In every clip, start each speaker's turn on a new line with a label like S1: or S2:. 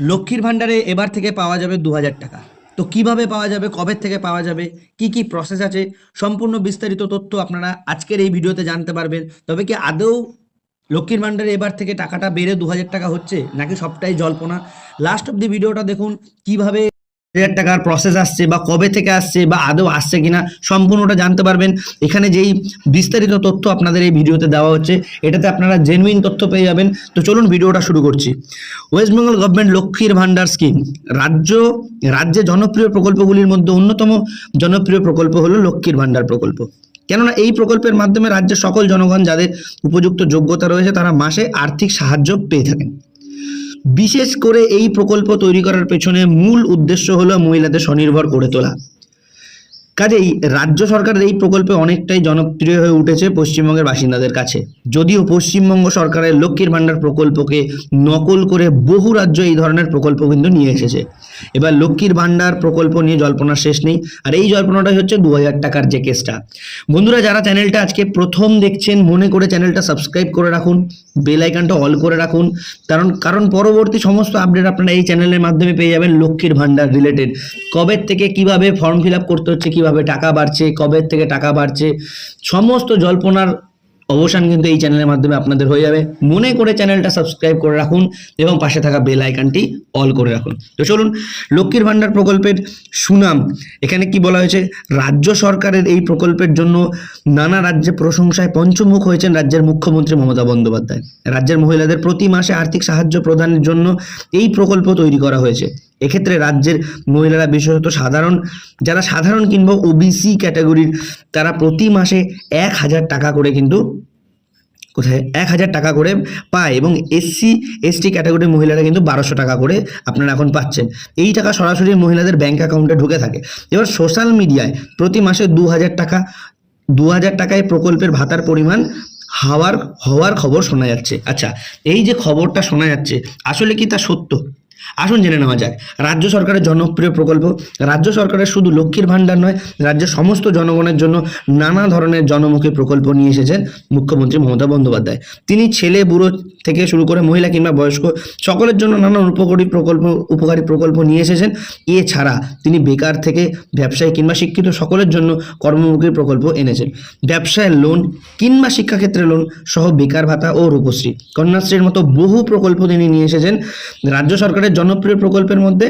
S1: লক্ষ্মীর ভাণ্ডারে এবার থেকে পাওয়া যাবে দু হাজার টাকা। তো কীভাবে পাওয়া যাবে, কবে থেকে পাওয়া যাবে, কি কি প্রসেস আছে, সম্পূর্ণ বিস্তারিত তথ্য আপনারা আজকের এই ভিডিওতে জানতে পারবেন। তবে কি আদৌ লক্ষ্মীর ভাণ্ডারে এবার থেকে টাকাটা বেড়ে দু হাজার টাকা হচ্ছে, নাকি সবটাই জল্পনা? লাস্ট অব দি ভিডিওটা দেখুন, কীভাবে হাজার টাকার প্রসেস আসছে বা কবে থেকে আসছে বা আদৌ আসছে কিনা সম্পূর্ণটা জানতে পারবেন। এখানে যেই বিস্তারিত তথ্য আপনাদের এই ভিডিওতে দেওয়া হচ্ছে, এটাতে আপনারা জেনুইন তথ্য পেয়ে যাবেন। তো চলুন ভিডিওটা শুরু করছি। ওয়েস্ট বেঙ্গল গভর্নমেন্ট লক্ষ্মীর ভান্ডার স্কিম রাজ্য, রাজ্যে জনপ্রিয় প্রকল্পগুলির মধ্যে অন্যতম জনপ্রিয় প্রকল্প হলো লক্ষ্মীর ভান্ডার প্রকল্প। কেননা এই প্রকল্পের মাধ্যমে রাজ্যের সকল জনগণ যাদের উপযুক্ত যোগ্যতা রয়েছে, তারা মাসে আর্থিক সাহায্য পেয়ে থাকেন। বিশেষ করে এই প্রকল্প তৈরি করার পেছনে মূল উদ্দেশ্য হলো মহিলাদের স্বনির্ভর করে তোলা। কাজেই রাজ্য সরকারের এই প্রকল্পে অনেকটাই জনপ্রিয় হয়ে উঠেছে পশ্চিমবঙ্গের বাসিন্দাদের কাছে। যদিও পশ্চিমবঙ্গ সরকারের লক্ষ্মীর ভাণ্ডার প্রকল্পকে নকল করে বহু রাজ্য এই ধরনের প্রকল্প কিন্তু নিয়ে এসেছে। এবার লক্ষ্মীর ভাণ্ডার প্রকল্প নিয়ে জল্পনার শেষ নেই। আর এই জল্পনাটাই হচ্ছে দু হাজার টাকার যে কেসটা। বন্ধুরা, যারা চ্যানেলটা আজকে প্রথম দেখছেন, মনে করে চ্যানেলটা সাবস্ক্রাইব করে রাখুন বেল অল করে রাখুন। কারণ কারণ পরবর্তী সমস্ত আপডেট আপনারা এই চ্যানেলের মাধ্যমে পেয়ে যাবেন লক্ষ্মীর ভাণ্ডার রিলেটেড কবে থেকে কীভাবে ফর্ম ফিল করতে হচ্ছে, কীভাবে টাকা বাড়ছে, কবে থেকে টাকা বাড়ছে, সমস্ত জল্পনার অবসান কিন্তু এই চ্যানেলের মাধ্যমে আপনাদের হয়ে যাবে। মনে করে চ্যানেলটা সাবস্ক্রাইব করে রাখুন এবং পাশে থাকা বেল আইকনটি অল করে রাখুন। তো চলুন, লক্ষ্মীর ভাণ্ডার প্রকল্পের সুনাম। এখানে কি বলা হয়েছে? রাজ্য সরকারের এই প্রকল্পের জন্য নানা রাজ্যে প্রশংসায় পঞ্চমুখ হয়েছেন রাজ্যের মুখ্যমন্ত্রী মমতা বন্দ্যোপাধ্যায়। রাজ্যের মহিলাদের প্রতি মাসে আর্থিক সাহায্য প্রদানের জন্য এই প্রকল্প তৈরি করা হয়েছে। এক্ষেত্রে রাজ্যের মহিলারা বিশেষত সাধারণ, যারা সাধারণ কিংবা ওবিসি ক্যাটাগরির তারা প্রতি মাসে এক হাজার টাকা করে কিন্তু কোথায়? এক হাজার টাকা করে পায় এবং এসসি এসটি ক্যাটাগরির মহিলারা কিন্তু বারোশো টাকা করে আপনারা এখন পাচ্ছেন। এই টাকা সরাসরি মহিলাদের ব্যাংক অ্যাকাউন্টে ঢুকে থাকে। এবার সোশ্যাল মিডিয়ায় প্রতি মাসে দু হাজার টাকা, দু হাজার টাকায় প্রকল্পের ভাতার পরিমাণ হাওয়ার, হওয়ার খবর শোনা যাচ্ছে। আচ্ছা এই যে খবরটা শোনা যাচ্ছে, আসলে কি তা সত্য? আসুন জেনে নেওয়া যাক। রাজ্য সরকারের জনপ্রিয় প্রকল্প, রাজ্য সরকারের শুধু লক্ষ্মীর ভাণ্ডার নয়, রাজ্যের সমস্ত জনগণের জন্য নানা ধরনের জনমুখী প্রকল্প নিয়ে এসেছেন মুখ্যমন্ত্রী মমতা বন্দ্যোপাধ্যায়। তিনি ছেলে, বুড়ো থেকে শুরু করে মহিলা কিংবা বয়স্ক সকলের জন্য নানান উপকারী প্রকল্প উপকারী প্রকল্প নিয়ে এসেছেন। এছাড়া তিনি বেকার থেকে ব্যবসায়ী কিংবা শিক্ষিত সকলের জন্য কর্মমুখী প্রকল্প এনেছেন। ব্যবসায়ের লোন কিংবা শিক্ষাক্ষেত্রে লোন সহ বেকার ভাতা ও রূপশ্রী। কন্যাশ্রীর মতো বহু প্রকল্প তিনি নিয়ে এসেছেন। রাজ্য সরকারের জনপ্রিয় প্রকল্পের মধ্যে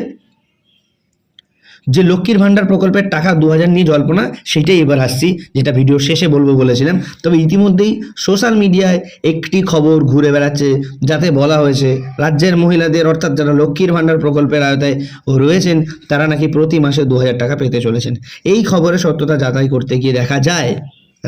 S1: যে লক্ষ্মীর ভাণ্ডার প্রকল্পের টাকা দু হাজার নিয়ে জল্পনা সেটাই এবার আসছি, যেটা ভিডিও শেষে বলব বলেছিলাম। তবে ইতিমধ্যেই সোশ্যাল মিডিয়ায় একটি খবর ঘুরে বেড়াচ্ছে, যাতে বলা হয়েছে রাজ্যের মহিলাদের, অর্থাৎ যারা লক্ষ্মীর ভাণ্ডার প্রকল্পের আওতায় রয়েছেন, তারা নাকি প্রতি মাসে দু হাজার টাকা পেতে চলেছেন। এই খবরের সত্যতা যাচাই করতে গিয়ে দেখা যায়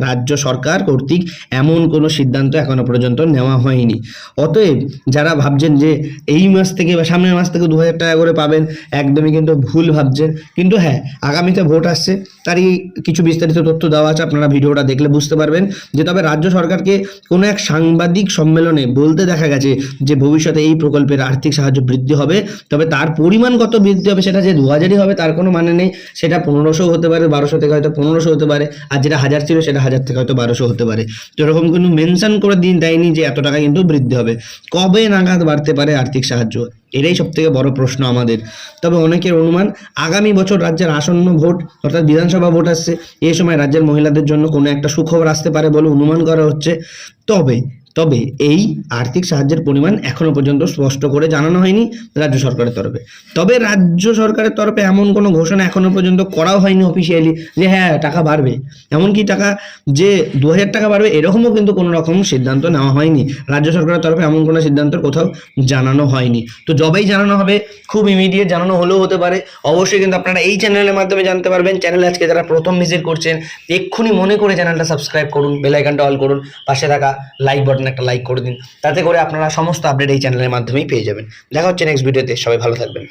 S1: রাজ্য সরকার কর্তৃক এমন কোনো সিদ্ধান্ত এখনও পর্যন্ত নেওয়া হয়নি। অতএব যারা ভাবছেন যে এই মাস থেকে বা সামনের মাস থেকে দু হাজার টাকা করে পাবেন, একদমই কিন্তু ভুল ভাবছেন। কিন্তু হ্যাঁ আগামীতে ভোট আসছে, তারই কিছু বিস্তারিত তথ্য দেওয়া আছে, আপনারা ভিডিওটা দেখলে বুঝতে পারবেন। যে তবে রাজ্য সরকারকে কোনো এক সাংবাদিক সম্মেলনে বলতে দেখা গেছে যে ভবিষ্যতে এই প্রকল্পের আর্থিক সাহায্য বৃদ্ধি হবে, তবে তার পরিমাণ কত বৃদ্ধি হবে সেটা যে দু হাজারই হবে তার কোনো মানে নেই। সেটা পনেরোশো হতে পারে, বারোশো থেকে হয়তো পনেরোশো হতে পারে, আর যেটা হাজার ছিল সেটা হাজার থেকে হয়তো বারোশো হতে পারে। তো এরকম কিন্তু মেনশন করে দিন, দেয়নি যে এত টাকা কিন্তু বৃদ্ধি হবে। কবে নাগাদ বাড়তে পারে আর্থিক সাহায্য? এটাই সব থেকে বড় প্রশ্ন আমাদের। তবে অনেকের অনুমান, আগামী বছর রাজ্যের আসন্ন ভোট, অর্থাৎ বিধানসভা ভোট আসছে এই সময় রাজ্যের মহিলাদের জন্য কোনো একটা সুখবর আসতে পারে বলে অনুমান করা হচ্ছে। তবে তবে এই আর্থিক সাহায্যের পরিমাণ এখনও পর্যন্ত স্পষ্ট করে জানানো হয়নি রাজ্য সরকারের তরফে। তবে রাজ্য সরকারের তরফে এমন কোনো ঘোষণা এখনও পর্যন্ত করাও হয়নি অফিসিয়ালি যে হ্যাঁ টাকা বাড়বে। এমনকি টাকা যে দু হাজার টাকা বাড়বে, এরকমও কিন্তু কোনো রকম সিদ্ধান্ত নেওয়া হয়নি। রাজ্য সরকারের তরফে এমন কোনো সিদ্ধান্ত কোথাও জানানো হয়নি। তো যবেই জানানো হবে, খুব ইমিডিয়েট জানানো হলেও হতে পারে। অবশ্যই কিন্তু আপনারা এই চ্যানেলের মাধ্যমে জানতে পারবেন। চ্যানেল আজকে যারা প্রথম ভিজিট করছেন, এক্ষুনি মনে করে চ্যানেলটা সাবস্ক্রাইব করুন বেল আইকনটা অল করুন, পাশে থাকা লাইক বাটন একটা লাইক করে দিন। তাতে করে আপনারা সমস্ত আপডেট এই চ্যানেলের মাধ্যমেই পেয়ে যাবেন। দেখা হচ্ছে নেক্সট ভিডিওতে সবাই ভালো থাকবেন।